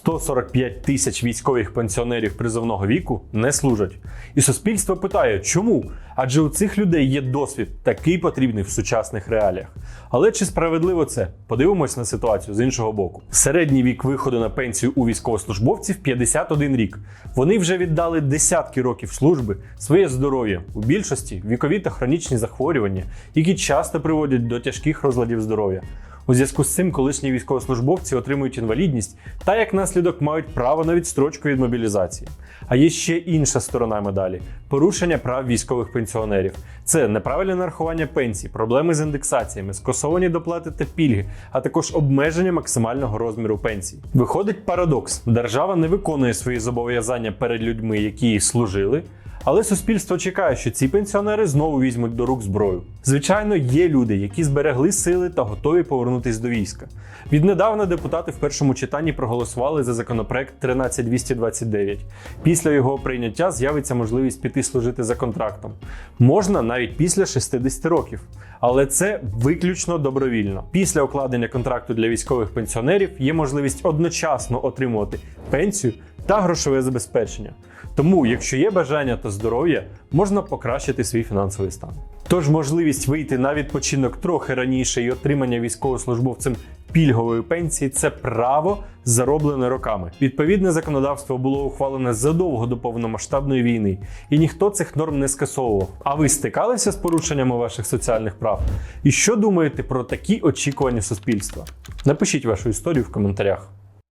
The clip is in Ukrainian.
145 тисяч військових пенсіонерів призовного віку не служать. І суспільство питає, чому? Адже у цих людей є досвід, такий потрібний в сучасних реаліях. Але чи справедливо це? Подивимось на ситуацію з іншого боку. Середній вік виходу на пенсію у військовослужбовців 51 рік. Вони вже віддали десятки років служби, своє здоров'я, у більшості вікові та хронічні захворювання, які часто приводять до тяжких розладів здоров'я. У зв'язку з цим колишні військовослужбовці отримують інвалідність та як наслідок мають право на відстрочку від мобілізації. А є ще інша сторона медалі порушення прав військових пенсіонерів. Це неправильне нарахування пенсій, проблеми з індексаціями, скасовані доплати та пільги, а також обмеження максимального розміру пенсій. Виходить парадокс: держава не виконує свої зобов'язання перед людьми, які їй служили. Але суспільство чекає, що ці пенсіонери знову візьмуть до рук зброю. Звичайно, є люди, які зберегли сили та готові повернутися до війська. Віднедавна депутати в першому читанні проголосували за законопроект 13229. Після його прийняття з'явиться можливість піти служити за контрактом. Можна навіть після 60 років. Але це виключно добровільно. Після укладення контракту для військових пенсіонерів є можливість одночасно отримувати пенсію та грошове забезпечення. Тому, якщо є бажання та здоров'я, можна покращити свій фінансовий стан. Тож можливість вийти на відпочинок трохи раніше і отримання військовослужбовцем пільгової пенсії це право зароблене роками. Відповідне законодавство було ухвалене задовго до повномасштабної війни, і ніхто цих норм не скасовував. А ви стикалися з порушеннями ваших соціальних прав? І що думаєте про такі очікування суспільства? Напишіть вашу історію в коментарях.